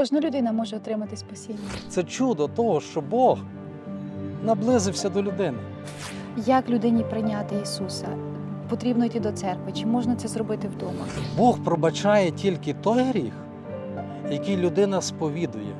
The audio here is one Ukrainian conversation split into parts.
Кожна людина може отримати спасіння. Це чудо того, що Бог наблизився до людини. Як людині прийняти Ісуса? Потрібно йти до церкви, чи можна це зробити вдома? Бог пробачає тільки той гріх, який людина сповідує.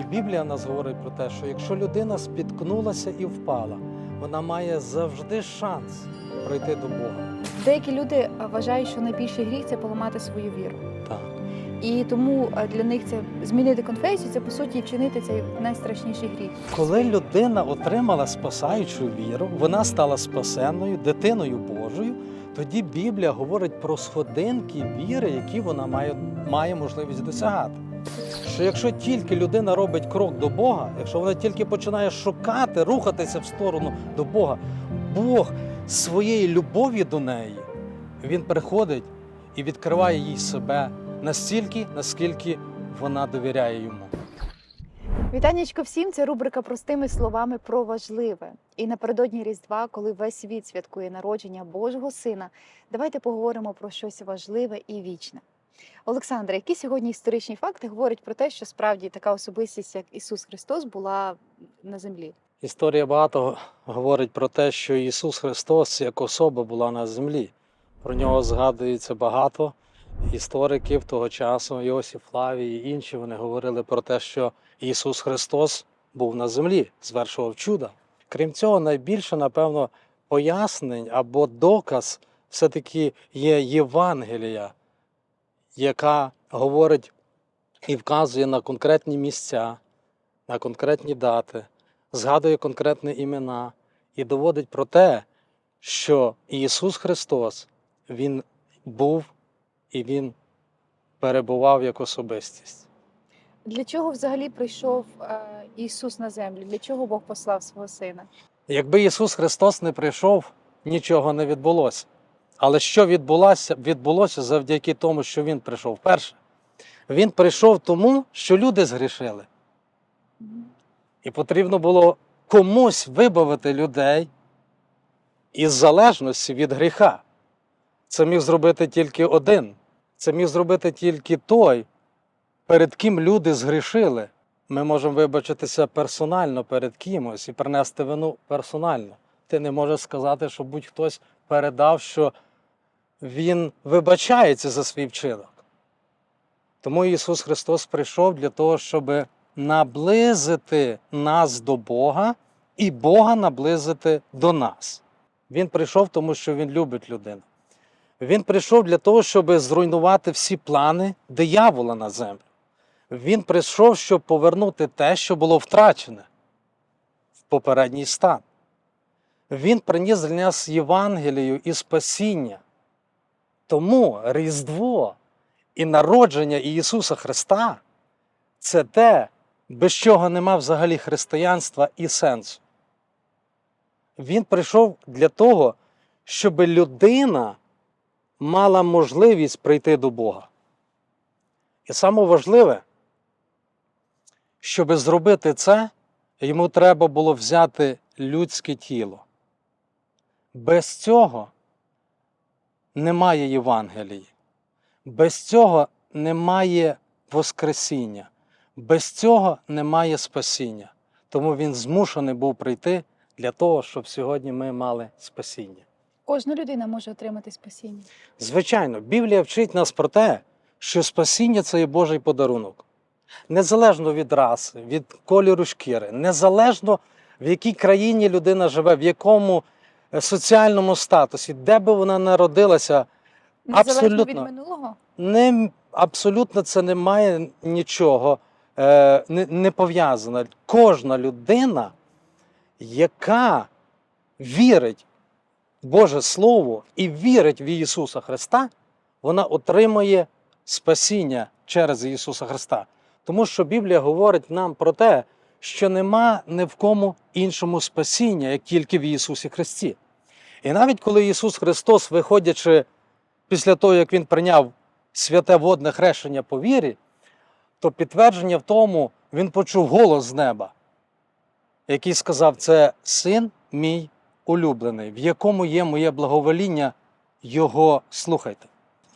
І Біблія нас говорить про те, що якщо людина спіткнулася і впала, вона має завжди шанс пройти до Бога. Деякі люди вважають, що найбільший гріх це поламати свою віру. Так. І тому е, для них це змінити конфесію, це по суті вчинити цей найстрашніший гріх. Коли людина отримала спасаючу віру, вона стала спасенною, дитиною Божою. Тоді Біблія говорить про сходинки віри, які вона має, має можливість досягати. Що якщо тільки людина робить крок до Бога, якщо вона тільки починає шукати, рухатися в сторону до Бога, Бог своєю любов'ю до неї, Він приходить і відкриває їй себе настільки, наскільки вона довіряє йому. Вітаннячко всім! Це рубрика простими словами про важливе. І напередодні Різдва, коли весь світ святкує народження Божого Сина, давайте поговоримо про щось важливе і вічне. Олександре, які сьогодні історичні факти говорять про те, що справді така особистість, як Ісус Христос, була на землі? Історія багато говорить про те, що Ісус Христос як особа була на землі. Про нього згадується багато істориків того часу, Йосиф Флавій і інші вони говорили про те, що Ісус Христос був на землі, звершував чуда. Крім цього, найбільше, напевно, пояснень або доказ все-таки є Євангелія, яка говорить і вказує на конкретні місця, на конкретні дати згадує конкретні імена і доводить про те, що Ісус Христос Він був і Він перебував як особистість. Для чого взагалі прийшов е, Ісус на землю? Для чого Бог послав свого сина? Якби Ісус Христос не прийшов, нічого не відбулося. Але що відбулося, відбулося завдяки тому, що Він прийшов? Перше, Він прийшов тому, що люди згрішили. І потрібно було комусь вибавити людей із залежності від гріха. Це міг зробити тільки один. Це міг зробити тільки той, перед ким люди згрішили. Ми можемо вибачитися персонально перед кимось і принести вину персонально. Ти не можеш сказати, що будь-хтось передав, що він вибачається за свій вчинок. Тому Ісус Христос прийшов для того, щоб наблизити нас до Бога і Бога наблизити до нас. Він прийшов, тому що Він любить людину. Він прийшов для того, щоб зруйнувати всі плани диявола на землю. Він прийшов, щоб повернути те, що було втрачене в попередній стан. Він приніс для нас Євангелію і спасіння. Тому Різдво і народження Ісуса Христа це те, без чого нема взагалі християнства і сенсу. Він прийшов для того, щоб людина мала можливість прийти до Бога. І саме важливе, щоб зробити це, йому треба було взяти людське тіло. Без цього немає Євангелії. Без цього немає Воскресіння. Без цього немає спасіння. Тому він змушений був прийти для того, щоб сьогодні ми мали спасіння. Кожна людина може отримати спасіння. Звичайно, Біблія вчить нас про те, що спасіння це є Божий подарунок. Незалежно від раси, від кольору шкіри, незалежно в якій країні людина живе, в якому е, соціальному статусі, де би вона народилася, Незалежно від минулого. не, абсолютно це не має нічого е, не, не пов'язано. Кожна людина, яка вірить Боже Слово і вірить в Ісуса Христа, вона отримує спасіння через Ісуса Христа. Тому що Біблія говорить нам про те, що нема ні в кому іншому спасіння, як тільки в Ісусі Христі. І навіть коли Ісус Христос, виходячи після того, як Він прийняв святе водне хрещення по вірі, то підтвердження в тому він почув голос з неба, який сказав: Це син мій улюблений, в якому є моє благовоління, його слухайте.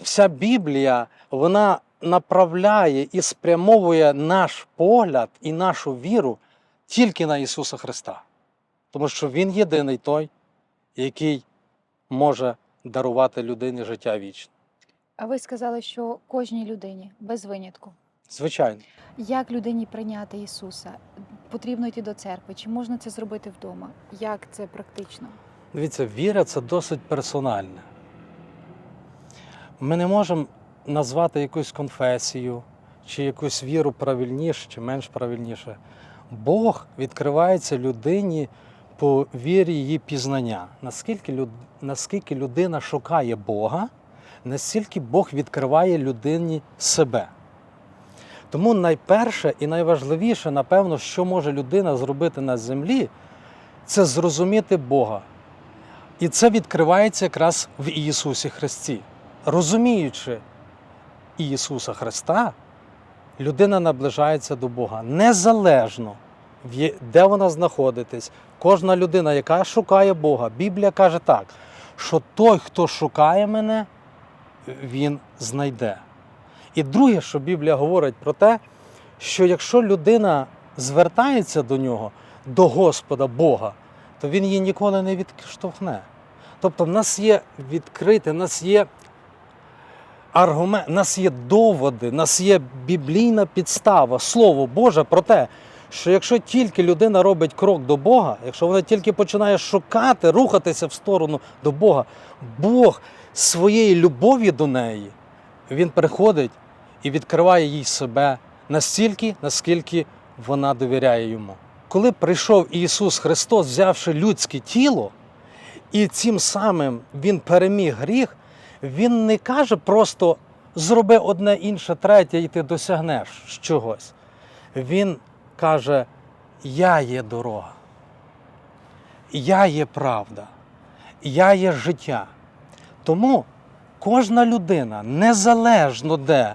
Вся Біблія, вона направляє і спрямовує наш погляд і нашу віру тільки на Ісуса Христа. Тому що Він єдиний той, який може дарувати людині життя вічне. А ви сказали, що кожній людині без винятку. Звичайно. Як людині прийняти Ісуса? Потрібно йти до церкви? Чи можна це зробити вдома? Як це практично? Дивіться, віра це досить персональне. Ми не можемо назвати якусь конфесію чи якусь віру правильніше чи менш правильніше. Бог відкривається людині по вірі її пізнання. Наскільки, люд... Наскільки людина шукає Бога, настільки Бог відкриває людині себе. Тому найперше і найважливіше, напевно, що може людина зробити на землі, це зрозуміти Бога. І це відкривається якраз в Ісусі Христі. Розуміючи Ісуса Христа, людина наближається до Бога незалежно, де вона знаходитесь. Кожна людина, яка шукає Бога, Біблія каже так, що той, хто шукає мене, він знайде. І друге, що Біблія говорить про те, що якщо людина звертається до нього, до Господа Бога, то він її ніколи не відштовхне. Тобто, в нас є відкрите, в нас є аргумент, в нас є доводи, в нас є біблійна підстава, Слово Боже про те, що якщо тільки людина робить крок до Бога, якщо вона тільки починає шукати, рухатися в сторону до Бога, Бог своєї любові до неї, Він приходить і відкриває їй себе настільки, наскільки вона довіряє йому. Коли прийшов Ісус Христос, взявши людське тіло, і цим самим Він переміг гріх, Він не каже просто зроби одне інше, третє, і ти досягнеш чогось. Він каже: Я є дорога, я є правда, я є життя. Тому кожна людина, незалежно де,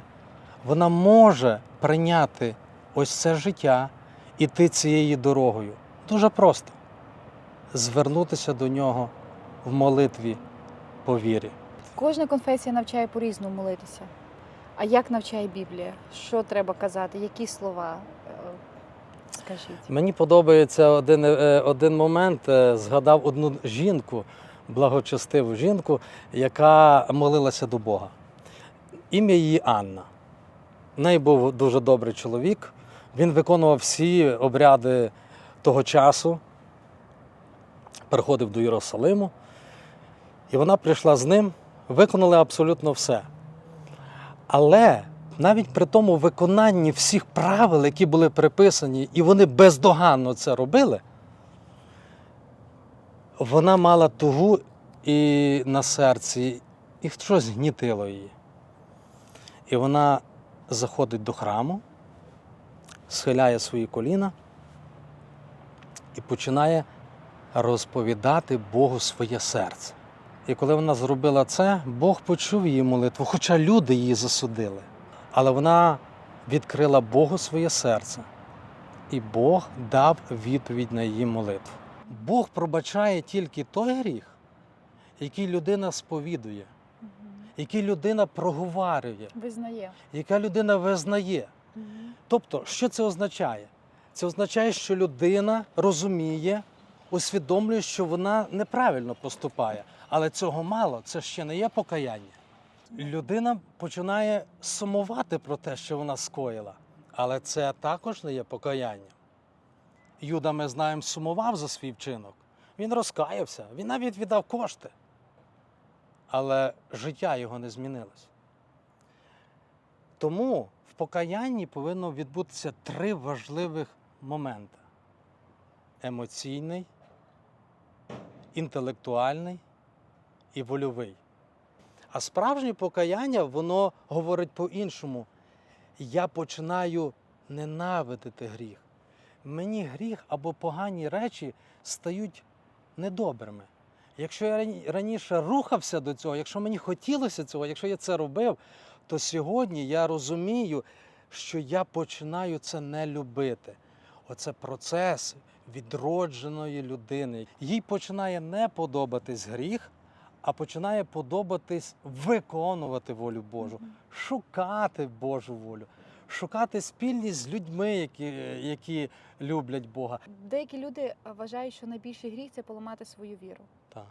вона може прийняти ось це життя, іти цією дорогою. Дуже просто звернутися до нього в молитві по вірі. Кожна конфесія навчає по-різному молитися. А як навчає Біблія? Що треба казати? Які слова? Е, Скажіть. Мені подобається один, е, один момент. е, Згадав одну жінку, благочестиву жінку, яка молилася до Бога. Ім'я її Анна. В неї був дуже добрий чоловік. Він виконував всі обряди того часу, приходив до Єрусалиму. І вона прийшла з ним, виконали абсолютно все. Але навіть при тому виконанні всіх правил, які були приписані, і вони бездоганно це робили, вона мала тугу і на серці, і щось гнітило її. І вона заходить до храму, схиляє свої коліна і починає розповідати Богу своє серце. І коли вона зробила це, Бог почув її молитву, хоча люди її засудили. Але вона відкрила Богу своє серце, і Бог дав відповідь на її молитву. Бог пробачає тільки той гріх, який людина сповідує, який людина проговарює, Визнає. яка людина визнає. Тобто, що це означає? Це означає, що людина розуміє, усвідомлює, що вона неправильно поступає. Але цього мало, це ще не є покаяння. Людина починає сумувати про те, що вона скоїла, але це також не є покаяння. Юда, ми знаємо, сумував за свій вчинок. Він розкаявся, він навіть віддав кошти. Але життя його не змінилось. Тому в покаянні повинно відбутися три важливих моменти: емоційний, інтелектуальний і вольовий. А справжнє покаяння, воно говорить по-іншому. Я починаю ненавидити гріх. Мені гріх або погані речі стають недобрими. Якщо я раніше рухався до цього, якщо мені хотілося цього, якщо я це робив, то сьогодні я розумію, що я починаю це не любити. Оце процес відродженої людини. Їй починає не подобатись гріх, а починає подобатись виконувати волю Божу, шукати Божу волю, шукати спільність з людьми, які, які люблять Бога. Деякі люди вважають, що найбільший гріх це поламати свою віру. Так.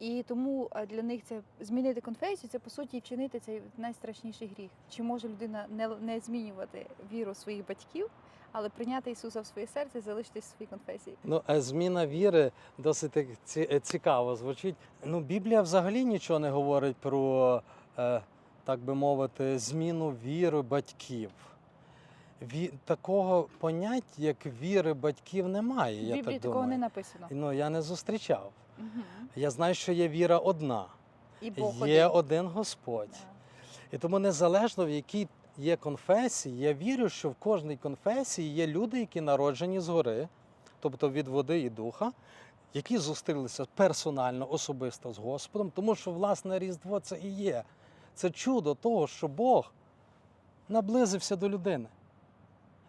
І тому е, для них це змінити конфесію, це по суті вчинити цей найстрашніший гріх. Чи може людина не, не змінювати віру своїх батьків, але прийняти Ісуса в своє серце і залишитись в своїй конфесії? Ну, е, зміна віри досить е, цікаво звучить. Ну, Біблія взагалі нічого не говорить про, так би мовити, зміну віри батьків. Ві... Такого поняття, як віри батьків, немає. В Я Біблії так такого не написано. Ну, я не зустрічав. Мгм. Я знаю, що є віра одна, І Бог є один. один Господь. Да. І тому незалежно в якій є конфесії, я вірю, що в кожній конфесії є люди, які народжені згори, тобто від води і духа, які зустрілися персонально, особисто з Господом, тому що власне Різдво це і є. Це чудо того, що Бог наблизився до людини.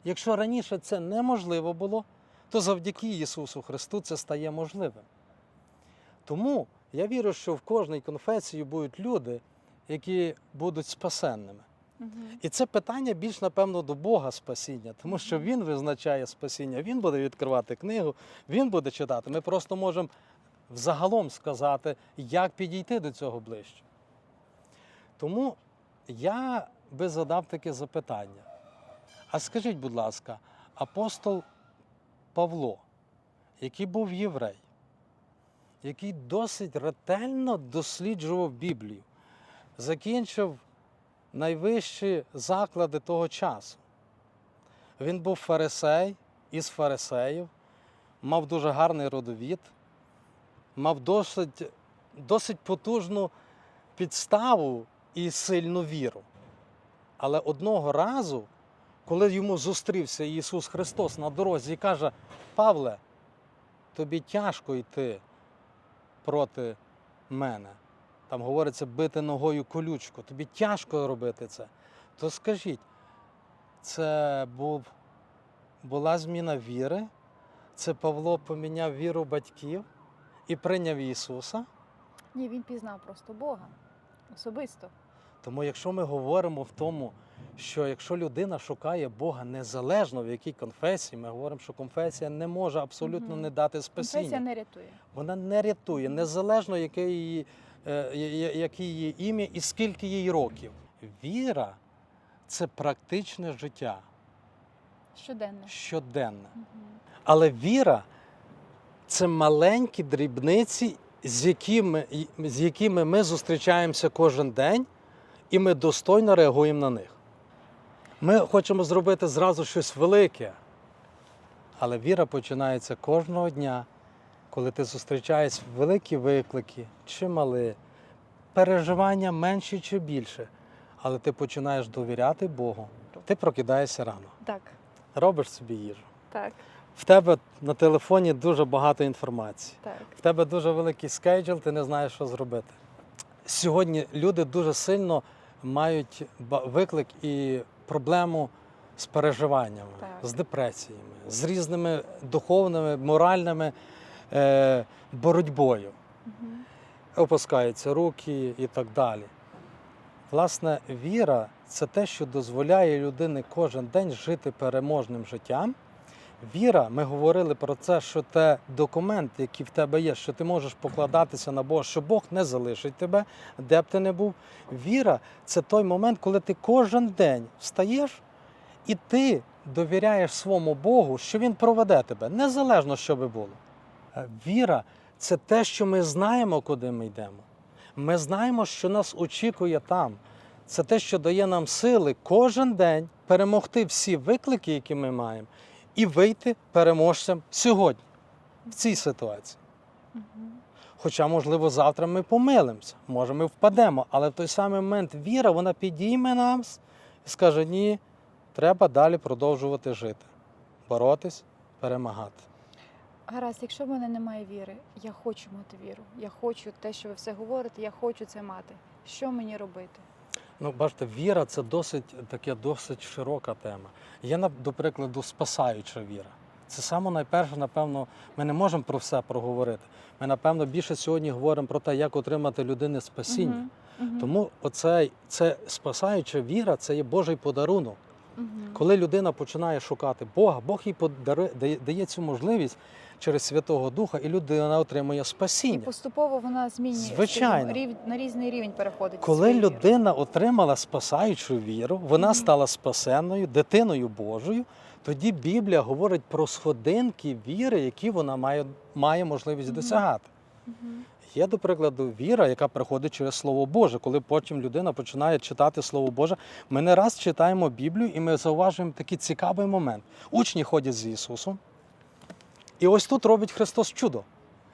Якщо раніше це неможливо було, то завдяки Ісусу Христу це стає можливим. Тому я вірю, що в кожній конфесії будуть люди, які будуть спасенними. І це питання більш, напевно, до Бога спасіння, тому що Він визначає спасіння, Він буде відкривати книгу, Він буде читати. Ми просто можемо взагалом сказати, як підійти до цього ближче. Тому я би задав таке запитання. А скажіть, будь ласка, апостол Павло, який був єврей, який досить ретельно досліджував Біблію, закінчив найвищі заклади того часу. Він був фарисей із фарисеїв, мав дуже гарний родовід, мав досить, досить потужну підставу і сильну віру. Але одного разу, коли йому зустрівся Ісус Христос на дорозі і каже: Павле, тобі тяжко йти проти мене там говориться бити ногою колючку, тобі тяжко робити це. То скажіть, це був, була зміна віри? Це Павло поміняв віру батьків і прийняв Ісуса? Ні, він пізнав просто Бога особисто. Тому якщо ми говоримо в тому, що якщо людина шукає Бога незалежно в якій конфесії, ми говоримо, що конфесія не може абсолютно Мгм. не дати Конфесія не рятує. Вона не рятує, незалежно яке її, е, яке її ім'я і скільки їй років. Віра це практичне життя Щоденно. щоденне. Мгм. Але віра це маленькі дрібниці, з якими, з якими ми зустрічаємося кожен день, і ми достойно реагуємо на них. Ми хочемо зробити зразу щось велике, але віра починається кожного дня, коли ти зустрічаєш великі виклики чи мали, переживання менші чи більше, але ти починаєш довіряти Богу. Ти прокидаєшся рано, Так, робиш собі їжу. так, В тебе на телефоні дуже багато інформації. так. В тебе дуже великий скейджел, ти не знаєш, що зробити. Сьогодні люди дуже сильно мають виклик і проблему з переживаннями, Так. з депресіями, з різними духовними, моральними е, боротьбою. Угу. Опускаються руки і так далі. Власне, віра це те, що дозволяє людині кожен день жити переможним життям. Віра, ми говорили про це, що те документ, який в тебе є, що ти можеш покладатися на Бога, що Бог не залишить тебе, де б ти не був. Віра це той момент, коли ти кожен день встаєш і ти довіряєш своєму Богу, що Він проведе тебе, незалежно, що би було. Е, Віра це те, що ми знаємо, куди ми йдемо. Ми знаємо, що нас очікує там. Це те, що дає нам сили кожен день перемогти всі виклики, які ми маємо, і вийти переможцем сьогодні, в цій ситуації. Хоча, можливо, завтра ми помилимося, може, ми впадемо, але в той самий момент віра вона підійме нас і скаже: ні, треба далі продовжувати жити, боротись, перемагати. Гаразд, якщо в мене немає віри, я хочу мати віру. Я хочу те, що ви все говорите, я хочу це мати. Що мені робити? Ну, бачите, віра це досить таке досить широка тема. Є, до прикладу, спасаюча віра. Це саме найперше, напевно, ми не можемо про все проговорити. Ми, напевно, більше сьогодні говоримо про те, як отримати людини спасіння. Мгм. Тому оцей, це спасаюча віра, це є Божий подарунок. Мгм. Коли людина починає шукати Бога, Бог їй подарує, дає, дає цю можливість через Святого Духа, і людина отримує І спасіння. поступово вона змінює Звичайно. рів- на різний рівень переходить. Коли людина отримала спасаючу віру, вона Мгм. стала спасенною, дитиною Божою. Тоді Біблія говорить про сходинки віри, які вона має, має можливість Мгм. досягати. Мгм. Є, до прикладу, віра, яка приходить через Слово Боже. Коли потім людина починає читати Слово Боже, ми не раз читаємо Біблію і ми зауважуємо такий цікавий момент. Учні ходять з Ісусом, і ось тут робить Христос чудо.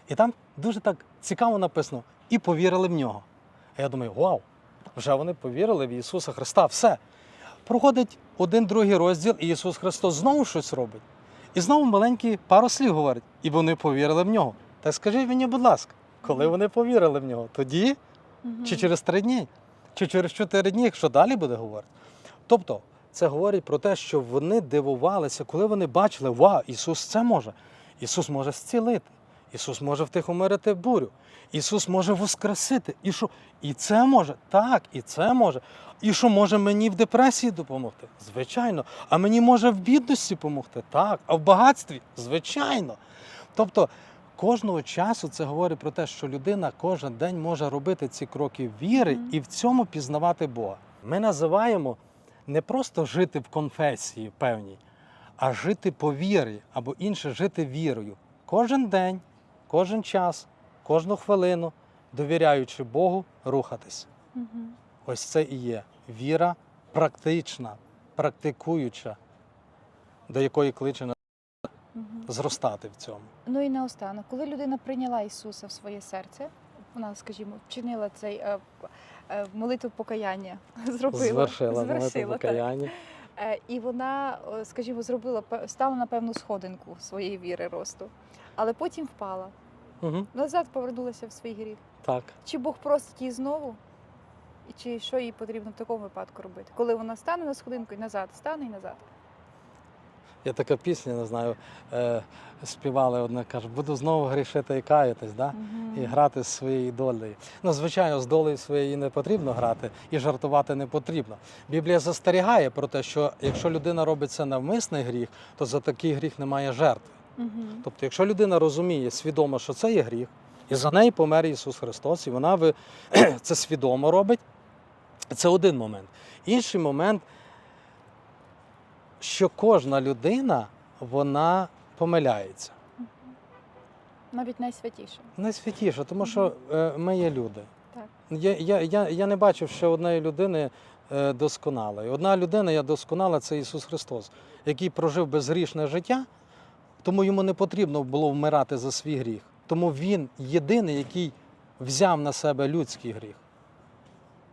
І там дуже так цікаво написано: і повірили в нього. А я думаю, вау, вже вони повірили в Ісуса Христа. Все. Проходить один другий розділ, і Ісус Христос знову щось робить. І знову маленький пару слів говорить, і вони повірили в нього. Так скажіть мені, будь ласка, коли вони повірили в нього? Тоді чи через три дні, чи через чотири дні, що далі буде говорити? Тобто, це говорить про те, що вони дивувалися, коли вони бачили, вау, Ісус це може. Ісус може зцілити, Ісус може втихомирити бурю, Ісус може воскресити. І що? І це може? Так, і це може. І що може мені в депресії допомогти? Звичайно. А мені може в бідності допомогти? Так. А в багатстві? Звичайно. Тобто кожного часу це говорить про те, що людина кожен день може робити ці кроки віри і в цьому пізнавати Бога. Ми називаємо не просто жити в конфесії певній, а жити по вірі або інше жити вірою. Кожен день, кожен час, кожну хвилину, довіряючи Богу, рухатись. Мгм. Ось це і є віра практична, практикуюча, до якої кличе нас Мгм. зростати в цьому. Ну і наостанок, коли людина прийняла Ісуса в своє серце, вона, скажімо, вчинила цей е, е, молитву покаяння, зробила, Звершила звершила, молитву покаяння. Е, і вона, е, скажімо, зробила стала на певну сходинку своєї віри росту, але потім впала. Угу, Назад повернулася в свій гріх. так. Чи Бог простить її знову? І чи що їй потрібно в такому випадку робити? Коли вона стане на сходинку і назад, стане і назад. Є така пісня, не знаю, е, співали одне, каже, буду знову грішити і каятись, да? і грати з своєю долею. Ну, звичайно, з долею своєю не потрібно грати і жартувати не потрібно. Біблія застерігає про те, що якщо людина робить це навмисний гріх, то за такий гріх немає жертви. Тобто, якщо людина розуміє свідомо, що це є гріх, і за неї помер Ісус Христос, і вона це свідомо робить, це один момент. Інший момент, що кожна людина вона помиляється. Навіть найсвятіше. Найсвятіше, тому що е, ми є люди. Так. Я, я, я, я не бачив ще однієї людини е, досконалої. Одна людина є досконала це Ісус Христос, який прожив безгрішне життя, тому йому не потрібно було вмирати за свій гріх. Тому Він єдиний, який взяв на себе людський гріх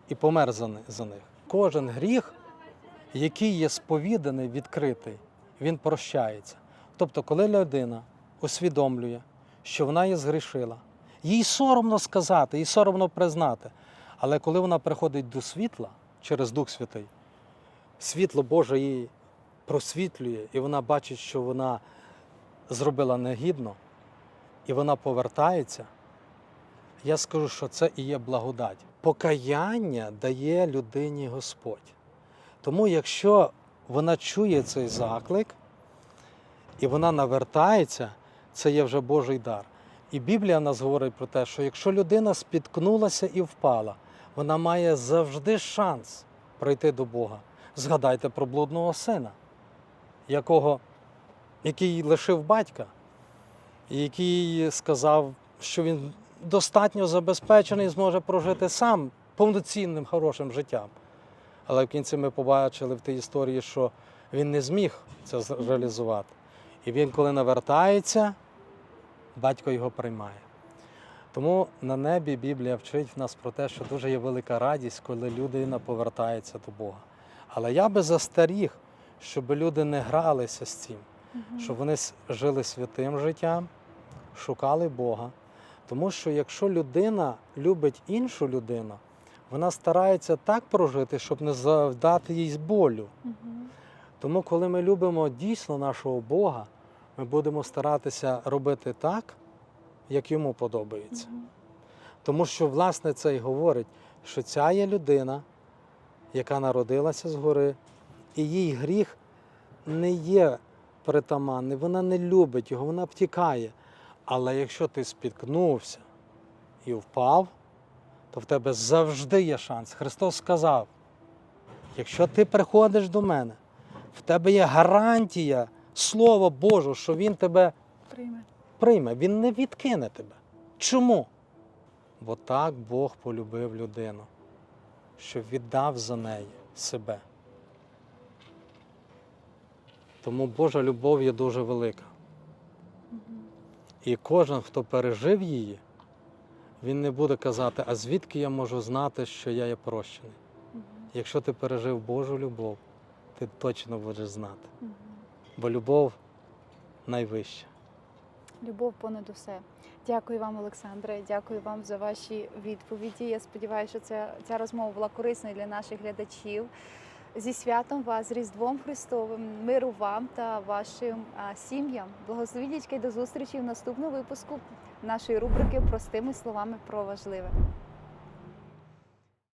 і помер за, за них. Кожен гріх, який є сповіданий, відкритий, він прощається. Тобто, коли людина усвідомлює, що вона є згрішила, їй соромно сказати, їй соромно признати. Але коли вона приходить до світла через Дух Святий, світло Боже її просвітлює, і вона бачить, що вона зробила негідно, і вона повертається. Я скажу, що це і є благодать. Покаяння дає людині Господь. Тому, якщо вона чує цей заклик і вона навертається, це є вже Божий дар. І Біблія нас говорить про те, що якщо людина спіткнулася і впала, вона має завжди шанс прийти до Бога. Згадайте про блудного сина, якого, який лишив батька, який сказав, що він достатньо забезпечений, зможе прожити сам повноцінним хорошим життям. Але в кінці ми побачили в тій історії, що він не зміг це реалізувати. І він, коли навертається, батько його приймає. Тому на небі Біблія вчить нас про те, що дуже є велика радість, коли людина повертається до Бога. Але я би застеріг, щоб люди не гралися з цим, щоб вони жили святим життям, шукали Бога. Тому що якщо людина любить іншу людину, вона старається так прожити, щоб не завдати їй болю. Тому, коли ми любимо дійсно нашого Бога, ми будемо старатися робити так, як йому подобається. Тому що, власне, це й говорить, що ця є людина, яка народилася згори, і їй гріх не є притаманний, вона не любить його, вона втікає. Але якщо ти спіткнувся і впав, то в тебе завжди є шанс. Христос сказав: якщо ти приходиш до мене, в тебе є гарантія Слова Божого, що Він тебе Прийме. прийме, Він не відкине тебе. Чому? Бо так Бог полюбив людину, що віддав за неї себе. Тому Божа любов є дуже велика. І кожен, хто пережив її, він не буде казати, а звідки я можу знати, що я є прощений. Мгм. Якщо ти пережив Божу любов, ти точно будеш знати. Мгм. Бо любов найвища. Любов понад усе. Дякую вам, Олександре. Дякую вам за ваші відповіді. Я сподіваюся, що ця, ця розмова була корисною для наших глядачів. Зі святом вас, з Різдвом Христовим, миру вам та вашим а, сім'ям. Благословіть і до зустрічі в наступному випуску нашої рубрики Простими словами про важливе.